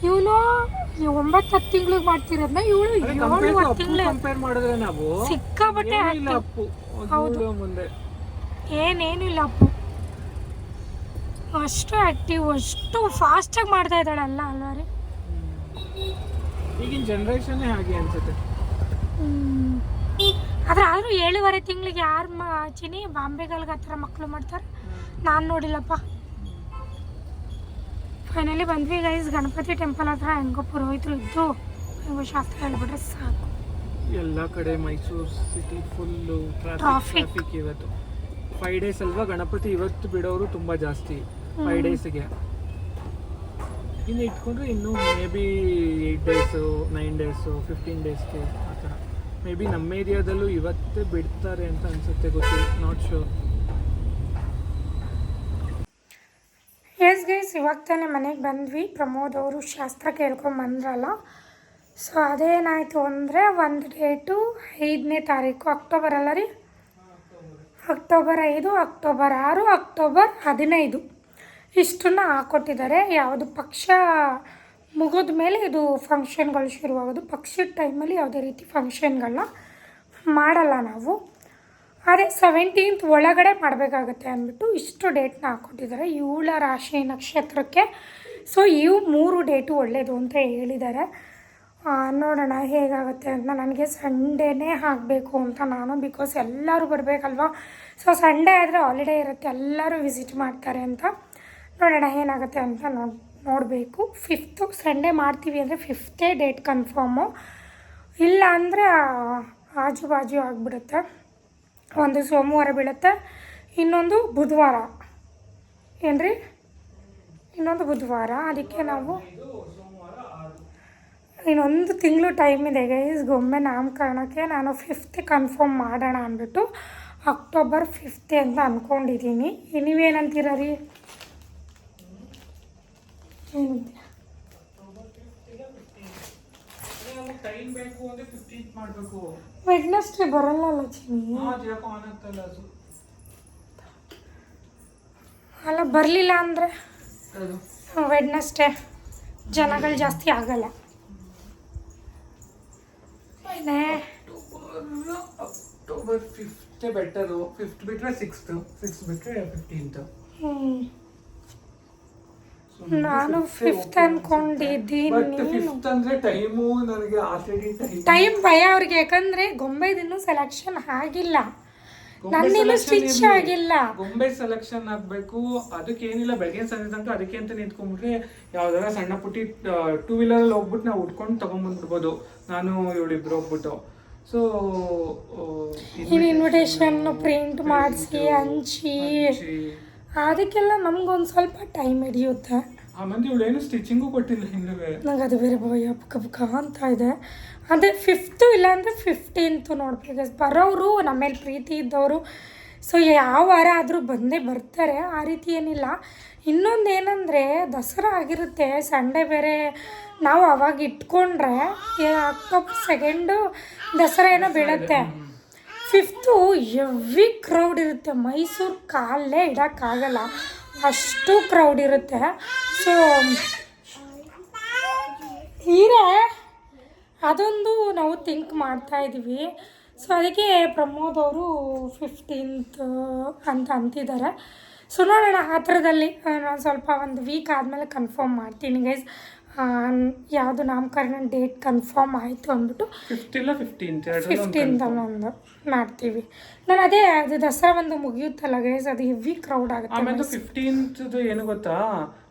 ಇವನು ಒಂಬತ್ತು ಹತ್ತು ತಿಂಗಳಿಗೆ ಮಾಡ್ತಿರೋದನ್ನ ಇವಳು ಏಳು ಹತ್ತು ತಿಂಗಳು ಕಂಪೇರ್ ಮಾಡಿದ್ರೆ ನಾವು ಸಿಕ್ಕಾಪಟ್ಟೆ ಅಪ್ಪು. ಹೌದು. ಮುಂದೆ. ಏನೇನು ಇಲ್ಲ ಅಪ್ಪು ಅಷ್ಟು ಆ್ಯಕ್ಟಿವ್ ಅಷ್ಟು ಫಾಸ್ಟಾಗಿ ಮಾಡ್ತಾ ಇದ್ದಾಳಲ್ಲ ಅಲ್ವಾ ರೀ ಈಗಿನ ಜನ್ರೇಷನ್ ಹಾಗೆ ಅನ್ಸುತ್ತೆ. ಆದ್ರೆ ಆದ್ರೂ ಏಳುವರೆ ತಿಂಗಳಿಗೆ ಯಾರು ಮಾ ಚಿನಿ ಬಾಂಬೆಗಲ್ಗೆ ಆ ಥರ ಮಕ್ಕಳು ಮಾಡ್ತಾರೆ? ನಾನು ನೋಡಿಲ್ಲಪ್ಪ. ಫೈನಲಿ ಬಂದ್ವಿ ಗೈಸ್ ಗಣಪತಿ ಟೆಂಪಲ್ ಹತ್ರ ಹೆಂಗೋ ಪುರೋಹಿತರು ಇದ್ದು ಹೆಂಗೋ ಶಾಸ್ತ್ರ ಹೇಳ್ಬಿಟ್ರೆ ಸಾಕು. ಎಲ್ಲ ಕಡೆ ಮೈಸೂರು ಸಿಟಿ ಫುಲ್ಲು. ಟ್ರಾಫಿಕ್ ಇವತ್ತು. ಫೈವ್ ಡೇಸ್ ಅಲ್ವಾ ಗಣಪತಿ ಇವತ್ತು ಬಿಡೋರು ತುಂಬ ಜಾಸ್ತಿ ಫೈವ್ ಡೇಸ್ಗೆ ಇನ್ನು ಇಟ್ಕೊಂಡ್ರೆ ಇನ್ನು maybe eight days nine days fifteen ಡೇಸ್ಗೆ ಆ ಥರ. ಮೇ ಬಿ ನಮ್ಮ ಏರಿಯಾದಲ್ಲೂ ಇವತ್ತೇ ಬಿಡ್ತಾರೆ ಅಂತ ಅನ್ಸುತ್ತೆ ಗೊತ್ತಿಲ್ಲ. ನಾಟ್ ಶೋರ್ ಎಸ್ ಗೈಸ್ ಇವಾಗ ತಾನೇ ಮನೆಗೆ ಬಂದ್ವಿ. ಪ್ರಮೋದ್ ಅವರು ಶಾಸ್ತ್ರ ಕೇಳ್ಕೊಂಡು ಬಂದ್ರಲ್ಲ. ಸೊ ಅದೇನಾಯಿತು ಅಂದರೆ ಒಂದು ಡೇಟು ಐದನೇ ತಾರೀಕು ಅಕ್ಟೋಬರ್ ಅಲ್ಲ ರೀ? ಅಕ್ಟೋಬರ್ ಐದು, ಅಕ್ಟೋಬರ್ ಆರು, ಅಕ್ಟೋಬರ್ ಹದಿನೈದು. ಇಷ್ಟನ್ನ ಹಾಕ್ಕೊಟ್ಟಿದ್ದಾರೆ ಯಾವುದು ಪಕ್ಷ ಮುಗಿದ ಮೇಲೆ ಇದು ಫಂಕ್ಷನ್ಗಳು ಶುರುವಾಗೋದು. ಪಕ್ಷದ ಟೈಮಲ್ಲಿ ಯಾವುದೇ ರೀತಿ ಫಂಕ್ಷನ್ಗಳನ್ನ ಮಾಡಲ್ಲ ನಾವು. ಅದೇ ಸೆವೆಂಟೀನ್ತ್ ಒಳಗಡೆ ಮಾಡಬೇಕಾಗತ್ತೆ ಅಂದ್ಬಿಟ್ಟು ಇಷ್ಟು ಡೇಟ್ನ ಹಾಕ್ಕೊಟ್ಟಿದ್ದಾರೆ ಇವಳ ರಾಶಿ ನಕ್ಷತ್ರಕ್ಕೆ. ಸೊ ಇವು ಮೂರು ಡೇಟು ಒಳ್ಳೆಯದು ಅಂತ ಹೇಳಿದ್ದಾರೆ. ನೋಡೋಣ ಹೇಗಾಗುತ್ತೆ ಅಂತ ನನಗೆ ಸಂಡೇನೇ ಆಗಬೇಕು ಅಂತ ನಾನು ಬಿಕಾಸ್ ಎಲ್ಲರೂ ಬರಬೇಕಲ್ವಾ? ಸೊ ಸಂಡೇ ಆದರೆ ಹಾಲಿಡೇ ಇರುತ್ತೆ, ಎಲ್ಲರೂ ವಿಸಿಟ್ ಮಾಡ್ತಾರೆ ಅಂತ ನೋಡೋಣ ಏನಾಗುತ್ತೆ ಅಂತ ನೋಡಿ, ನೋಡಬೇಕು. ಫಿಫ್ತು ಸಂಡೇ ಮಾಡ್ತೀವಿ ಅಂದರೆ ಫಿಫ್ತೇ ಡೇಟ್ ಕನ್ಫರ್ಮು ಇಲ್ಲ ಅಂದರೆ ಆಜು ಬಾಜು ಆಗಿಬಿಡುತ್ತೆ. ಒಂದು ಸೋಮವಾರ ಬೀಳುತ್ತೆ, ಇನ್ನೊಂದು ಬುಧವಾರ. ಏನ್ರಿ? ಇನ್ನೊಂದು ಬುಧವಾರ. ಅದಕ್ಕೆ ನಾವು ಇನ್ನೊಂದು ತಿಂಗಳು ಟೈಮ್ ಇದೆ ಗೈಸ್ ಗೊಂಬೆ ನಾಮಕರಣಕ್ಕೆ ನಾನು ಫಿಫ್ತ್ ಕನ್ಫರ್ಮ್ ಮಾಡೋಣ ಅಂದ್ಬಿಟ್ಟು ಅಕ್ಟೋಬರ್ ಫಿಫ್ತ್ ಅಂತ ಅಂದ್ಕೊಂಡಿದ್ದೀನಿ ನೀವೇನಂತೀರ ರೀ ವೆಡ್ನಸ್ಡೇ ಟೈಮ್ ಬೇಕು ಅಂದರೆ ಫಿಫ್ಟೀನ್ತ್ ಮಾಡಬೇಕು ವೆಡ್ನೆಸ್ಡೇ ಬರಲ್ಲಲ್ಲ ಚಿನಿ ಯಾಕೋ ಆನ್ ಆಗ್ತಲ್ಲ ಅದು. ಅಲ್ಲ ಬರಲಿಲ್ಲ ಅಂದರೆ ವೆಡ್ನೆಸ್ಡೇ ಜನಗಳು ಜಾಸ್ತಿ ಆಗಲ್ಲ. ಏನೇ ಅಕ್ಟೋಬರ್ ಫಿಫ್ತ್ ಬೆಟರು ಫಿಫ್ತ್ ಬಿಟ್ರೆ ಸಿಕ್ಸ್ತ್ ಸಿಕ್ಸ್ ಬಿಟ್ರೆ ಫಿಫ್ಟೀನ್ತ್. ನಾನು ಫಿಫ್ತ್ ಅನ್ಕೊಂಡಿದ್ದೀನಿ ಫಿಫ್ತ್ ಅಂದ್ರೆ ಟೈಮು ನನಗೆ ಆಲ್ರೆಡಿ ಟೈಮ್ ಟೈಮ್ ಭಯ ಅವ್ರಿಗೆ ಯಾಕಂದ್ರೆ ಗೊಂಬೆದಿನ್ನೂ ಸೆಲೆಕ್ಷನ್ ಆಗಿಲ್ಲ. ನನ್ನಿನ್ನೂ ಸ್ಟಿಚ್ ಆಗಿಲ್ಲ. ಗೊಂಬೆ ಸೆಲೆಕ್ಷನ್ ಆಗ್ಬೇಕು. ಅದಕ್ಕೆ ಏನಿಲ್ಲ ಬೆಳಗ್ಗೆ ಸಂಜೆ ತನಕ ಅದಕ್ಕೆ ಅಂತ ನಿಂತ್ಕೊಂಡ್ಬಿಟ್ರೆ ಯಾವ್ದಾರ ಸಣ್ಣ ಪುಟ್ಟಿ ಟೂ ವೀಲರ್ ಅಲ್ಲಿ ಹೋಗ್ಬಿಟ್ಟು ನಾವು ಉಟ್ಕೊಂಡು ತಗೊಂಡ್ಬಂದ್ಬಿಡ್ಬೋದು ನಾನು ಇವಳಿಬ್ರು ಹೋಗ್ಬಿಟ್ಟು. ಸೊ ಇನ್ವಿಟೇಷನ್ ಪ್ರಿಂಟ್ ಮಾಡಿಸಿ ಹಂಚಿ. ಅದಕ್ಕೆಲ್ಲ ನಮ್ಗೊಂದು ಸ್ವಲ್ಪ ಟೈಮ್ ಹಿಡಿಯುತ್ತೆ. ಆಮೇಲೆ ಇವಳೇನು ಸ್ಟಿಚಿಂಗು ಕೊಟ್ಟಿಲ್ಲ ಹಿಂದೆ ನಂಗೆ ಅದು ಬೇರೆ ಭಯ ಪುಕ್ಕ ಪುಕ್ಕ ಅಂತ ಇದೆ. ಅದೇ ಫಿಫ್ತು ಇಲ್ಲಾಂದರೆ ಫಿಫ್ಟೀನ್ತು ನೋಡ್ಬೇಕು. ಬರೋರು ನಮ್ಮ ಮೇಲೆ ಪ್ರೀತಿ ಇದ್ದವರು. ಸೊ ಯಾವ ವಾರ ಆದರೂ ಬಂದೇ ಬರ್ತಾರೆ. ಆ ರೀತಿ ಏನಿಲ್ಲ. ಇನ್ನೊಂದು ಏನಂದರೆ, ದಸರಾ ಆಗಿರುತ್ತೆ. ಸಂಡೇ ಬೇರೆ ನಾವು ಅವಾಗ ಇಟ್ಕೊಂಡ್ರೆ ಅಕ್ಟೋಬರ್ ಸೆಕೆಂಡು ದಸರಾ ಏನೋ ಬೀಳುತ್ತೆ. ಫಿಫ್ತು ಎವ್ರಿ ಕ್ರೌಡ್ ಇರುತ್ತೆ. ಮೈಸೂರು ಕಾಲೇ ಇಡೋಕ್ಕಾಗಲ್ಲ ಅಷ್ಟು ಕ್ರೌಡ್ ಇರುತ್ತೆ. ಸೊ ಹೀರೆ ಅದೊಂದು ನಾವು ಥಿಂಕ್ ಮಾಡ್ತಾ ಇದ್ದೀವಿ ಸೊ ಅದಕ್ಕೆ ಪ್ರಮೋದ್ ಅವರು ಫಿಫ್ಟೀನ್ತ್ ಅಂತ ಅಂತಿದ್ದಾರೆ. ಸೊ ನೋಡೋಣ ಆ ಥರದಲ್ಲಿ ನಾನು ಸ್ವಲ್ಪ ಒಂದು ವೀಕ್ ಆದಮೇಲೆ ಕನ್ಫರ್ಮ್ ಮಾಡ್ತೀನಿ ಗೈಸ್ ಯಾವುದು ನಾಮಕರಣ ಡೇಟ್ ಕನ್ಫರ್ಮ್ ಆಯಿತು ಅಂದ್ಬಿಟ್ಟು ಫಿಫ್ಟೀನ್ತ್ ಒಂದು ಮಾಡ್ತೀವಿ. ನಾನು ಅದೇ ಅದು ದಸರಾ ಒಂದು ಮುಗಿಯುತ್ತಲ್ಲ ಗೈಸ್ ಅದು ಹೆವಿ ಕ್ರೌಡ್ ಆಗುತ್ತೆ ಆಮೇಲೆ ಏನು ಗೊತ್ತಾ?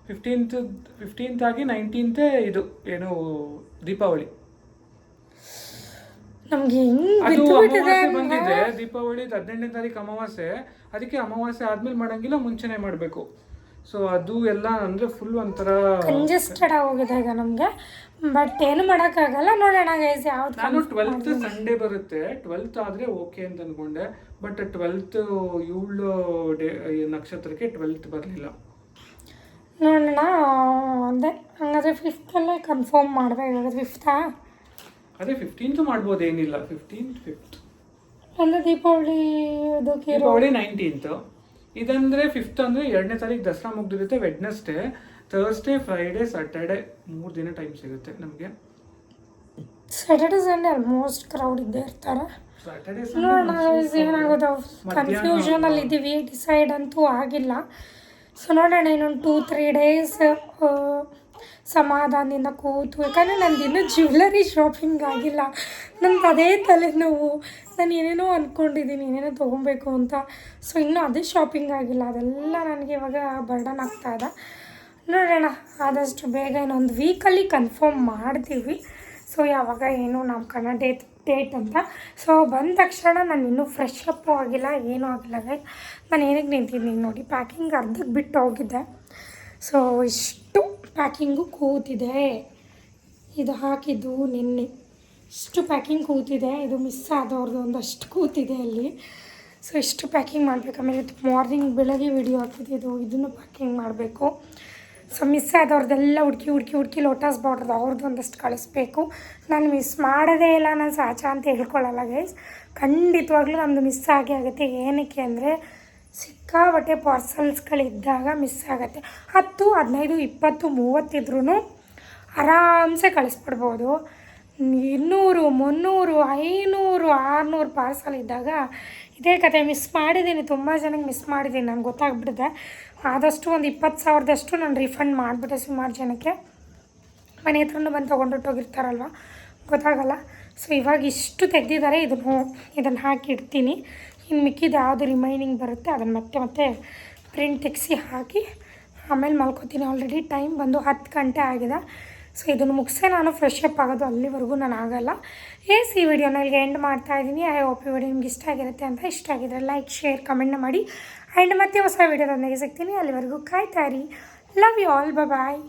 ಫಿಫ್ಟೀನ್ತ್ ಫಿಫ್ಟೀನ್ತ್ ಆಗಿ ನೈನ್ಟೀನ್ತೇ ಇದು ಏನು ದೀಪಾವಳಿ. ನಮಗೆ ಬಂದಿದೆ. ದೀಪಾವಳಿ ಹದಿನೆಂಟನೇ ತಾರೀಕು ಅಮಾವಾಸ್ಯೆ. ಅದಕ್ಕೆ ಅಮಾವಾಸ್ಯೆ ಆದ್ಮೇಲೆ ಮಾಡಂಗಿಲ್ಲ ಮುಂಚೆನೆ ಮಾಡಬೇಕು. ಸೊ ಅದು ಎಲ್ಲ ಅಂದ್ರೆ ಫುಲ್ ಒಂಥರ ಕಂಜೆಸ್ಟೆಡ್ ಆಗೋಗಿದೆ ಈಗ ನಮಗೆ. ಬಟ್ ಏನು ಮಾಡೋಕ್ಕಾಗಲ್ಲ. ನೋಡೋಣ ಗೈಸ್ ಯಾವ್ದು ನಾನು ಟ್ವೆಲ್ತ್ ಸಂಡೇ ಬರುತ್ತೆ. ಟ್ವೆಲ್ತ್ ಆದ್ರೆ ಓಕೆ ಅಂತ ಅನ್ಕೊಂಡೆ. ಬಟ್ ಟ್ವೆಲ್ತ್ ಏಳು ಡೇ ನಕ್ಷತ್ರಕ್ಕೆ ಟ್ವೆಲ್ತ್ ಬರಲಿಲ್ಲ. ನೋಡೋಣ ಅಂದೆ ಹಂಗಾದ್ರೆ ಫಿಫ್ತಲ್ಲೇ ಕನ್ಫರ್ಮ್ ಮಾಡಬೇಕಾಗುತ್ತೆ ಫಿಫ್ತಾ ಅದೇ ಫಿಫ್ಟೀನ್ತ್ ಮಾಡ್ಬೋದು ಏನಿಲ್ಲ. ಫಿಫ್ಟೀನ್ತ್ ಫಿಫ್ತ್ ಅಲ್ಲ ದೀಪಾವಳಿ ಅದಕ್ಕೆ ದೀಪಾವಳಿ ನೈನ್ಟೀನ್ತ್ ಇದಂದ್ರೆ ಫಿಫ್ತ್ ಅಂದ್ರೆ ಎರಡನೇ ತಾರೀಕು ದಸರಾ ಮುಗ್ದಿರುತ್ತೆ ವೆಡ್ನೆಸ್ಡೇ ಥರ್ಸ್ಡೇ ಫ್ರೈಡೇ ಸ್ಯಾಟರ್ಡೆ ಮೂರು ದಿನ ಟೈಮ್ ಸಿಗುತ್ತೆ ನಮಗೆ. ಸ್ಯಾಟರ್ಡೆ ಸಂಡೇ ಆಲ್ಮೋಸ್ಟ್ ಕ್ರೌಡ್ ಇದ್ದೇ ಇರ್ತಾರೆ. ನೋಡೋಣ ಏನಾಗೋದು ಕನ್ಫ್ಯೂಷನಲ್ಲಿ ಇದ್ದೀವಿ ಡಿಸೈಡ್ ಅಂತೂ ಆಗಿಲ್ಲ. ಸೊ ನೋಡೋಣ ಇನ್ನೊಂದು ಟೂ ತ್ರೀ ಡೇಸ್ ಸಮಾಧಾನದಿಂದ ಕೂತು. ಯಾಕಂದರೆ ನಂದು ಇನ್ನೂ ಜ್ಯುವೆಲರಿ ಶಾಪಿಂಗ್ ಆಗಿಲ್ಲ. ನಂದು ಅದೇ ತಲೆನೋವು. ನಾನು ಏನೇನೋ ಅಂದ್ಕೊಂಡಿದ್ದೀನಿ ಏನೇನೋ ತೊಗೊಬೇಕು ಅಂತ. ಸೊ ಇನ್ನೂ ಅದೇ ಶಾಪಿಂಗ್ ಆಗಿಲ್ಲ. ಅದೆಲ್ಲ ನನಗೆ ಇವಾಗ ಬರ್ಡನ್ ಆಗ್ತಾ ಇದೆ. ನೋಡೋಣ. ಆದಷ್ಟು ಬೇಗ ಇನ್ನೊಂದು ವೀಕಲ್ಲಿ ಕನ್ಫರ್ಮ್ ಮಾಡ್ತೀವಿ. ಸೊ ಯಾವಾಗ ಏನು ನಮ್ಮ ಡೇಟ್ ಡೇಟ್ ಅಂತ. ಸೊ ಬಂದ ತಕ್ಷಣ ನಾನು ಇನ್ನೂ ಫ್ರೆಶ್ ಅಪ್ಪು ಆಗಿಲ್ಲ, ಏನೂ ಆಗಿಲ್ಲ ನಾನು ಏನಕ್ಕೆ ನಿಂತಿದ್ದೀನಿ ನೋಡಿ ಪ್ಯಾಕಿಂಗ್ ಅರ್ಧಕ್ಕೆ ಬಿಟ್ಟು ಹೋಗಿದ್ದೆ. ಸೊ ಇಷ್ಟು ಪ್ಯಾಕಿಂಗು ಕೂತಿದೆ. ಇದು ಹಾಕಿದ್ದು ನಿನ್ನೆ. ಇಷ್ಟು ಪ್ಯಾಕಿಂಗ್ ಕೂತಿದೆ. ಇದು ಮಿಸ್ ಆದವ್ರದ್ದು ಒಂದಷ್ಟು ಕೂತಿದೆ ಅಲ್ಲಿ ಸೊ ಇಷ್ಟು ಪ್ಯಾಕಿಂಗ್ ಮಾಡಬೇಕು. ಆಮೇಲೆ ಮಾರ್ನಿಂಗ್ ಬೆಳಗ್ಗೆ ವಿಡಿಯೋ ಹಾಕಿದ್ದು. ಇದನ್ನು ಪ್ಯಾಕಿಂಗ್ ಮಾಡಬೇಕು. ಸೊ ಮಿಸ್ ಆದವ್ರದ್ದೆಲ್ಲ ಹುಡುಕಿ ಹುಡುಕಿ ಹುಡುಕಿ ಲೋಟಸ್ ಬಾರ್ಡ್ರದ್ದು ಅವ್ರದ್ದು ಒಂದಷ್ಟು ಕಳಿಸ್ಬೇಕು. ನಾನು ಮಿಸ್ ಮಾಡೋದೇ ಇಲ್ಲ. ನಾನು ಸಾಚ ಅಂತ ಹೇಳ್ಕೊಳ್ಳಲ್ಲ ಗೈಸ್ ಖಂಡಿತವಾಗ್ಲೂ ನಮ್ಮದು ಮಿಸ್ ಆಗೇ ಆಗುತ್ತೆ. ಏನಕ್ಕೆ ಅಂದರೆ ಸಿಕ್ಕಾಬಟ್ಟೆ ಪಾರ್ಸಲ್ಸ್ಗಳಿದ್ದಾಗ ಮಿಸ್ ಆಗುತ್ತೆ. ಹತ್ತು, ಹದಿನೈದು, ಇಪ್ಪತ್ತು ಮೂವತ್ತಿದ್ರೂ ಆರಾಮ್ಸೆ ಕಳಿಸ್ಬಿಡ್ಬೋದು. ಇನ್ನೂರು, ಮುನ್ನೂರು, ಐನೂರು, ಆರುನೂರು ಪಾರ್ಸಲ್ ಇದ್ದಾಗ ಇದೇ ಕತೆ ಮಿಸ್ ಮಾಡಿದ್ದೀನಿ. ತುಂಬ ಜನಕ್ಕೆ ಮಿಸ್ ಮಾಡಿದ್ದೀನಿ. ನನಗೆ ಗೊತ್ತಾಗ್ಬಿಟ್ಟಿದೆ. ಆದಷ್ಟು ಒಂದು ಇಪ್ಪತ್ತು ಸಾವಿರದಷ್ಟು ನಾನು ರಿಫಂಡ್ ಮಾಡಿಬಿಟ್ಟೆ ಸುಮಾರು ಜನಕ್ಕೆ. ಮನೆ ಹತ್ರನೂ ಬಂದು ತೊಗೊಂಡೊಟ್ಟೋಗಿರ್ತಾರಲ್ವ ಗೊತ್ತಾಗಲ್ಲ. ಸೊ, ಇವಾಗ ಇಷ್ಟು ತೆಗೆದಿದ್ದಾರೆ. ಇದನ್ನು ಇದನ್ನು ಹಾಕಿ ಇಡ್ತೀನಿ. ಇನ್ನು ಮಿಕ್ಕಿದ್ದು ಯಾವುದು ರಿಮೈನಿಂಗ್ ಬರುತ್ತೆ, ಅದನ್ನು ಮತ್ತೆ ಮತ್ತೆ ಪ್ರಿಂಟ್ ತೆಗೆಸಿ ಹಾಕಿ, ಆಮೇಲೆ ಮಲ್ಕೋತೀನಿ ಆಲ್ರೆಡಿ ಟೈಮ್ ಬಂದು ಹತ್ತು ಗಂಟೆ ಆಗಿದೆ. ಸೊ ಇದನ್ನು ಮುಗಿಸೇ ನಾನು ಫ್ರೆಶ್ ಅಪ್ ಆಗೋದು ಅಲ್ಲಿವರೆಗೂ ನಾನು ಆಗಲ್ಲ. ಏಸ್ ಈ ವಿಡಿಯೋನ ಇಲ್ಲಿಗೆ ಎಂಡ್ ಮಾಡ್ತಾ ಇದ್ದೀನಿ. ಐ ಹೋಪ್ ಈ ವಿಡಿಯೋ ನಿಮ್ಗೆ ಇಷ್ಟ ಆಗಿರುತ್ತೆ ಅಂತ ಇಷ್ಟ ಆಗಿದ್ರೆ ಲೈಕ್ ಶೇರ್ ಕಮೆಂಟ್ ಮಾಡಿ. ಆ್ಯಂಡ್ ಮತ್ತೆ ಹೊಸ ವೀಡಿಯೋದೊಂದಿಗೆ ಸಿಗ್ತೀನಿ. ಅಲ್ಲಿವರೆಗೂ ಕಾಯ್ತಾ ಇರಿ. Love you all bye